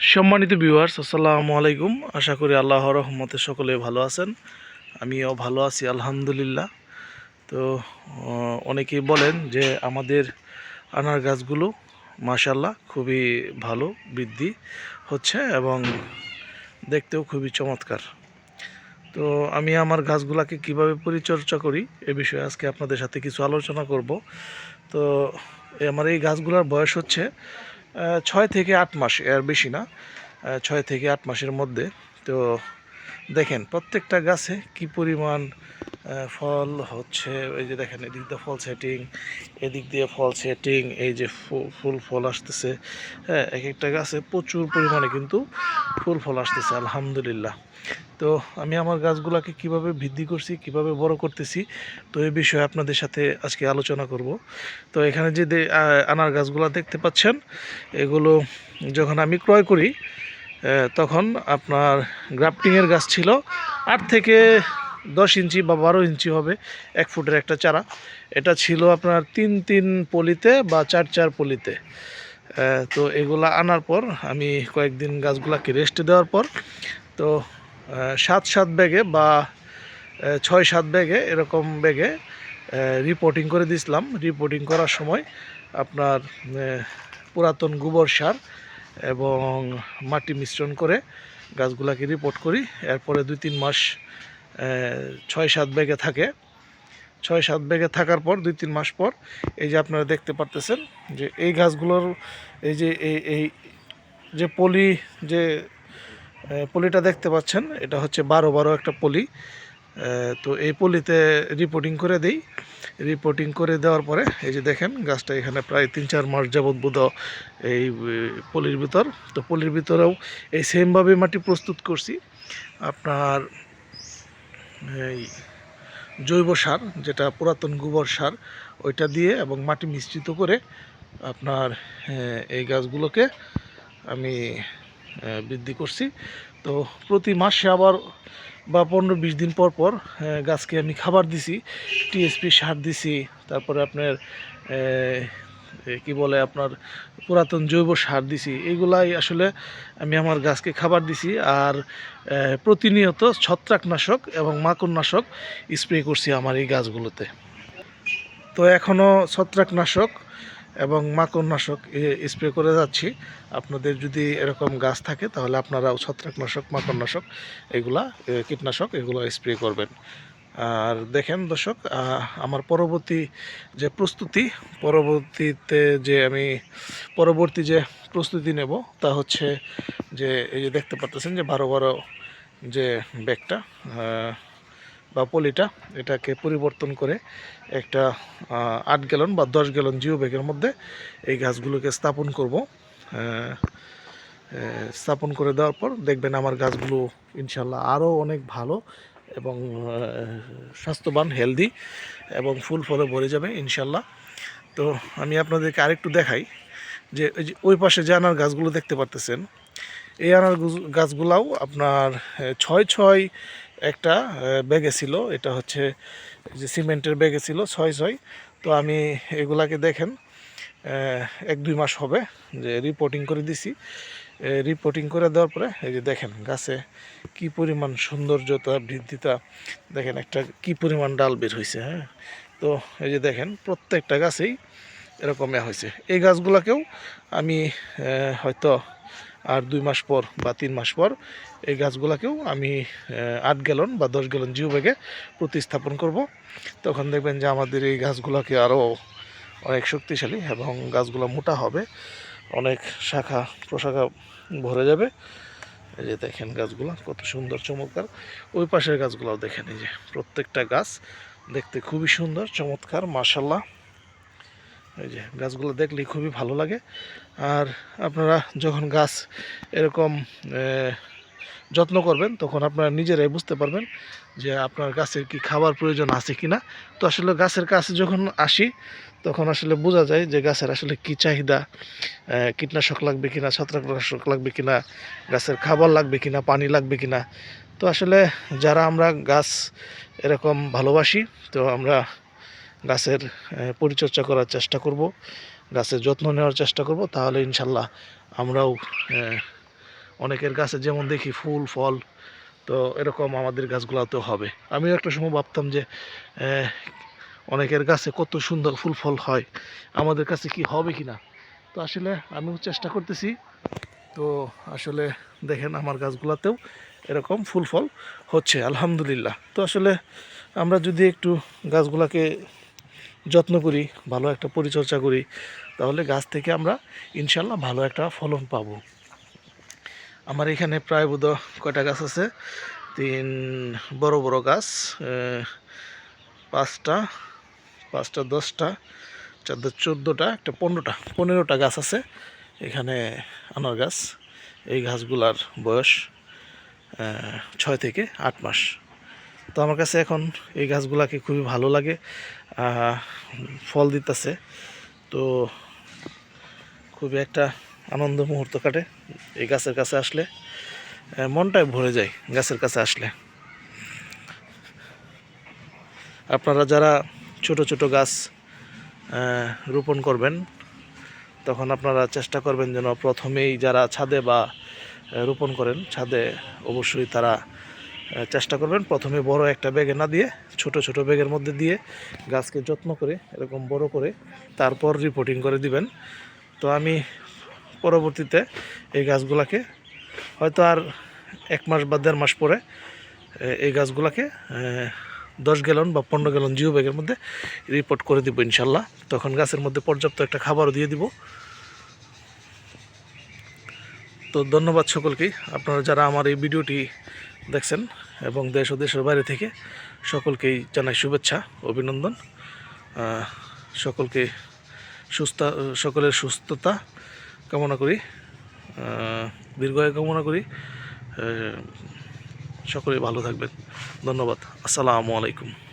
সম্মানিত ভিউয়ার্স আসসালামু আলাইকুম। আশা করি আল্লাহর রহমতে সকলে ভালো আছেন। আমিও ভালো আছি, আলহামদুলিল্লাহ। তো অনেকেই বলেন যে আমাদের আনার গাছগুলো মাশাল্লাহ খুবই ভালো বৃদ্ধি হচ্ছে এবং দেখতেও খুবই চমৎকার। তো, আমি আমার গাছগুলাকে কীভাবে পরিচর্যা করি এ বিষয়ে আজকে আপনাদের সাথে কিছু আলোচনা করব। তো আমার এই গাছগুলোর বয়স হচ্ছে ছয় থেকে আট মাস এর বেশি না ছয় থেকে আট মাসের মধ্যে। তো দেখেন, প্রত্যেকটা গাছে কি পরিমাণ ফল হচ্ছে, এই যে দেখেন, এদিক দিয়ে ফল সেটিং এদিক দিয়ে ফল সেটিং এই যে ফুল ফল আসতেছে। হ্যাঁ এক একটা গাছে প্রচুর পরিমাণে কিন্তু ফুল ফল আসতেছে, আলহামদুলিল্লাহ। তো আমি আমার গাছগুলোকে কীভাবে বৃদ্ধি করছি, কীভাবে বড় করতেছি, তো এই বিষয়ে আপনাদের সাথে আজকে আলোচনা করব। তো এখানে যে আনার গাছগুলো দেখতে পাচ্ছেন, এগুলো যখন আমি ক্রয় করি তখন আপনার গ্রাফটিংয়ের গাছ ছিল আট থেকে দশ ইঞ্চি বা বারো ইঞ্চি হবে, এক ফুটের একটা চারা। এটা ছিল আপনার তিন তিন পলিতে বা চার চার পলিতে। তো এগুলা আনার পর আমি কয়েকদিন গাছগুলাকে রেস্ট দেওয়ার পর, তো সাত সাত ব্যাগে বা ছয় সাত ব্যাগে এরকম ব্যাগে রিপোর্টিং করে দিছিলাম। রিপোর্টিং করার সময় আপনার পুরাতন গোবর সার এবং মাটি মিশ্রণ করে গাছগুলাকে রিপোর্ট করি। এরপরে দুই তিন মাস ছয় সাত ব্যাগে থাকে। ছয় সাত ব্যাগে থাকার পর দুই তিন মাস পর, এই যে আপনারা দেখতে পারতেছেন যে এই গাছগুলোর, এই যে, এই এই যে পলি, যে পলিটা দেখতে পাচ্ছেন, এটা হচ্ছে বারো বারো একটা পলি। তো এই পলিতে রিপোর্টিং করে দেই। রিপোর্টিং করে দেওয়ার পরে, এই যে দেখেন, গাছটা এখানে প্রায় তিন চার মাস যাবৎ বোধ এই পলির ভিতর। তো পলির ভিতরেও এই সেমভাবে মাটি প্রস্তুত করছি। আপনার এই জৈব সার, যেটা পুরাতন গোবর সার, ওইটা দিয়ে এবং মাটি মিশ্রিত করে আপনার এই গাছগুলোকে আমি বৃদ্ধি করছি। তো প্রতি মাসে আবার বা পনেরো বিশ দিন পর পর গাছকে আমি খাবার দিছি, টিএসপি সার দিছি, তারপরে আপনার কি বলে আপনার পুরাতন জৈব সার দিছি এইগুলাই আসলে আমি আমার গাছকে খাবার দিছি আর প্রতিনিয়ত ছত্রাকনাশক এবং মাকড়নাশক স্প্রে করছি আমার এই গাছগুলোতে। তো এখনও ছত্রাকনাশক এবং মাকড়নাশক স্প্রে করে যাচ্ছি। আপনাদের যদি এরকম গাছ থাকে তাহলে আপনারাও ছত্রাকনাশক, মাকড়নাশক, এগুলা কীটনাশক এগুলো স্প্রে করবেন। আর দেখেন দর্শক আমার পরবর্তী যে প্রস্তুতি, পরবর্তীতে যে আমি, পরবর্তী যে প্রস্তুতি নেব তা হচ্ছে যে, এই যে দেখতে পাচ্ছেন যে বারো বারো যে ব্যাগটা বা পলিটা, এটাকে পরিবর্তন করে একটা আট গ্যালন বা দশ গ্যালন জিও ব্যাগের মধ্যে এই গাছগুলোকে স্থাপন করব। স্থাপন করে দেওয়ার পর দেখবেন আমার গাছগুলো ইনশাল্লাহ আরও অনেক ভালো এবং স্বাস্থ্যবান হেলদি এবং ফুল ফলে ভরে যাবে ইনশাল্লাহ তো আমি আপনাদেরকে আরেকটু দেখাই যে ওই পাশে যে আনার গাছগুলো দেখতে পারতেছেন, এই আনার গাছগুলাও আপনার ছয় ছয় একটা ব্যাগে ছিল। এটা হচ্ছে যে সিমেন্টের ব্যাগে ছিল, ছয় ছয়। তো আমি এগুলাকে দেখেন এক দুই মাস হবে যে রিপোর্টিং করে দিছি। রিপোর্টিং করে দেওয়ার পরে, এই যে দেখেন গাছে কি পরিমাণ সৌন্দর্যতা, বৃদ্ধিতা। দেখেন একটা কি পরিমাণ ডাল বের হয়েছে হ্যাঁ? তো এই যে দেখেন, প্রত্যেকটা গাছেই এরকম হয়েছে এই গাছগুলোকেও আমি হয়তো আর দুই মাস পর বা তিন মাস পর এই গাছগুলোকেও আমি আট গ্যালন বা দশ গ্যালন জিও ব্যাগে প্রতিস্থাপন করব। তখন দেখবেন যে আমাদের এই গাছগুলোকে আরও অনেক শক্তিশালী এবং গাছগুলো মোটা হবে। অনেক শাখা প্রশাখা ভরে যাবে। এই যে দেখেন গাছগুলো, কত সুন্দর, চমৎকার। ওই পাশের গাছগুলোও দেখেন, এই যে প্রত্যেকটা গাছ দেখতে খুবই সুন্দর, চমৎকার মার্শাল্লাহ এই যে গাছগুলো দেখলেই খুবই ভালো লাগে। আর আপনারা যখন গাছ এরকম যত্ন করবেন, তখন আপনারা নিজেরাই বুঝতে পারবেন যে আপনার গাছের কি খাবার প্রয়োজন আছে কি না তো আসলে গাছের কাছে যখন আসি তখন আসলে বোঝা যায় যে গাছের আসলে কি চাহিদা কীটনাশক লাগবে কিনা, ছত্রাকনাশক লাগবে কিনা, গাছের খাবার লাগবে কিনা, পানি লাগবে কিনা। তো আসলে যারা আমরা গাছ এরকম ভালোবাসি, তো আমরা গাছের পরিচর্যা করার চেষ্টা করব, গাছের যত্ন নেওয়ার চেষ্টা করব, তাহলে ইনশাল্লাহ আমরাও অনেকের গাছে যেমন দেখি ফুল, ফল, তো এরকম আমাদের গাছগুলোতেও হবে। আমিও একটা সময় ভাবতাম যে অনেকের গাছে কত সুন্দর ফুল ফল হয়। আমাদের কাছে কি হবে কি না তো আসলে আমিও চেষ্টা করতেছি। তো আসলে দেখেন আমার গাছগুলোতেও এরকম ফুল ফল হচ্ছে, আলহামদুলিল্লাহ। তো আসলে আমরা যদি একটু গাছগুলোকে যত্ন করি, ভালো একটা পরিচর্যা করি, তাহলে গাছ থেকে আমরা ইনশাল্লাহ ভালো একটা ফলন পাবো। আমার এখানে প্রায় বোধ কয়টা গাছ আছে? তিন বড় বড় গাছ পাঁচটা পাঁচটা, দশটা চোদ্দ চোদ্দোটা, একটা পনেরোটা পনেরোটা গাছ আছে। এখানে আনার গাছ, এই গাছগুলার বয়স ছয় থেকে আট মাস। তো আমার কাছে এখন এই গাছগুলাকে খুবই ভালো লাগে ফল দিতেছে। তো খুবই একটা আনন্দ মুহূর্ত কাটে এই গাছের কাছে আসলে মনটাই ভরে যায় গাছের কাছে আসলে। আপনারা যারা ছোট ছোট গাছ রোপণ করবেন। তখন আপনারা চেষ্টা করবেন যেন প্রথমেই যারা ছাদে বা রোপণ করেন, ছাদে অবশ্যই তারা চেষ্টা করবেন প্রথমে বড় একটা ব্যাগে না দিয়ে, ছোট ছোট ব্যাগের মধ্যে দিয়ে গাছকে যত্ন করে, এরকম বড় করে তারপর রিপোর্টিং করে দিবেন। তো আমি পরবর্তীতে এই গাছগুলাকে হয়তো আর এক মাস বা দেড় মাস পরে এই গাছগুলাকে দশ গ্যালন বা পনেরো গ্যালন জিও ব্যাগের মধ্যে রিপোর্ট করে দিব ইনশাল্লাহ। তখন গাছের মধ্যে পর্যাপ্ত একটা খাবারও দিয়ে দিব। তো ধন্যবাদ সকলকেই। আপনারা যারা আমার এই ভিডিওটি দেখছেন এবং দেশ ও দেশের বাইরে থেকে, সকলকেই জানাই শুভেচ্ছা, অভিনন্দন। সকলকে সুস্থ, সকলের সুস্থতা কামনা করি। দীর্ঘায়ু কামনা করি। আহ, সকলেই ভালো থাকবেন। ধন্যবাদ। আসসালামু আলাইকুম।